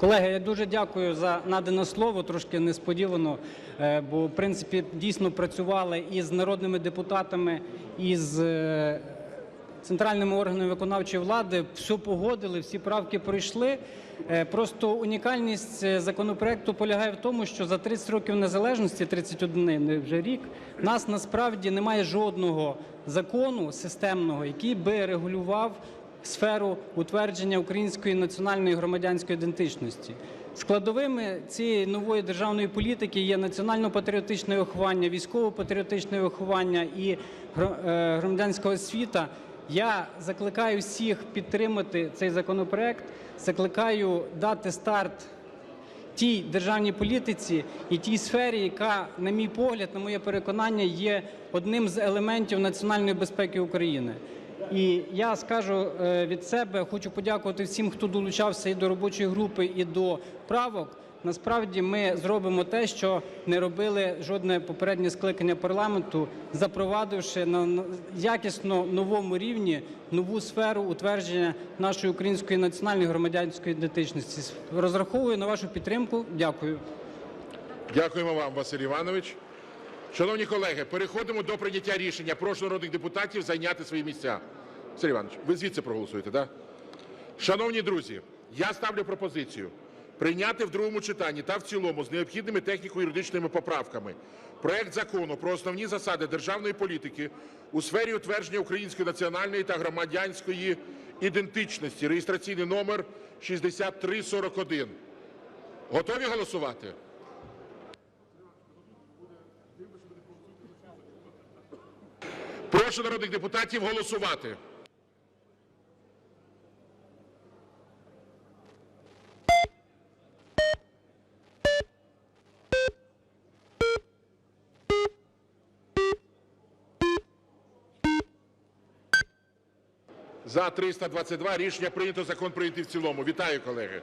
Колеги, я дуже дякую за надане слово, трошки несподівано, е, бо в принципі дійсно працювали і з народними депутатами, і з е, центральними органами виконавчої влади. Все погодили, всі правки пройшли. Е, Просто унікальність законопроекту полягає в тому, що за 30 років незалежності, 31 не вже рік, нас насправді немає жодного закону системного, який би регулював сферу утвердження української національної громадянської ідентичності. Складовими цієї нової державної політики є національно-патріотичне виховання, військово-патріотичне виховання і е, громадянська освіта. Я закликаю всіх підтримати цей законопроект, закликаю дати старт тій державній політиці і тій сфері, яка, на мій погляд, на моє переконання, є одним з елементів національної безпеки України. І я скажу е, від себе, хочу подякувати всім, хто долучався і до робочої групи, і до правок. Насправді ми зробимо те, що не робили жодне попереднє скликання парламенту, запровадивши на на якісно новому рівні нову сферу утвердження нашої української національної громадянської ідентичності. Розраховую на вашу підтримку. Дякую. Дякуємо вам, Василь Іванович. Шановні колеги, переходимо до прийняття рішення. Прошу народних депутатів зайняти свої місця. Василь Іванович, ви звідси проголосуєте, так? Шановні друзі, я ставлю пропозицію прийняти в другому читанні та в цілому з необхідними техніко-юридичними поправками проект Закону про основні засади державної політики у сфері утвердження української національної та громадянської ідентичності, реєстраційний номер 6341. Готові голосувати? Прошу народних депутатів голосувати. За 322 рішення прийнято. Закон прийнятий в цілому. Вітаю, колеги.